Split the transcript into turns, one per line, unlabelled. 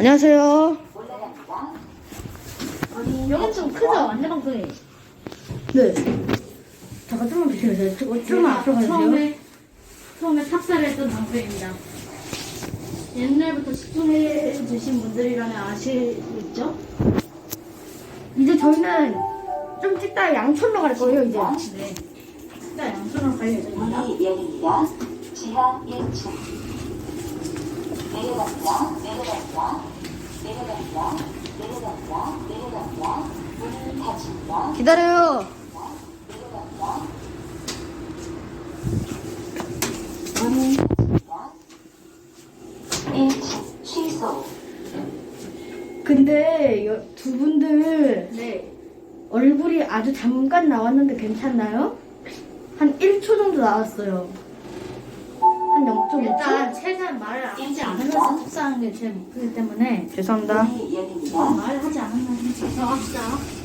안녕하세요.
여긴 좀 크죠? 완전 방송이.
네. 잠깐 좀만 비켜주세요. 조- 좀만 앞으로 가주세요.
처음에, 처음에 탑사를 했던 방송입니다. 옛날부터 시청해 주신 분들이라면 아시겠죠?
이제 저희는 좀 찍다가 양촌로 갈 거예요, 이제.
네. 진짜 양손으로 갈 예정입니다.
지하 1층.
기다려요.
내려갑니다. 문이 닫힙니다. 1층 취소.
근데 여- 두 분들
네.
얼굴이 아주 잠깐 나왔는데 괜찮나요? 한 1초 정도 나왔어요. 한 0.5초?
일단 최대한 말을 하지 않으면서 탑사하는 게제 목표이기 때문에
죄송합니다.
열립니다.
말을 하지 않으면서 탑사합시다.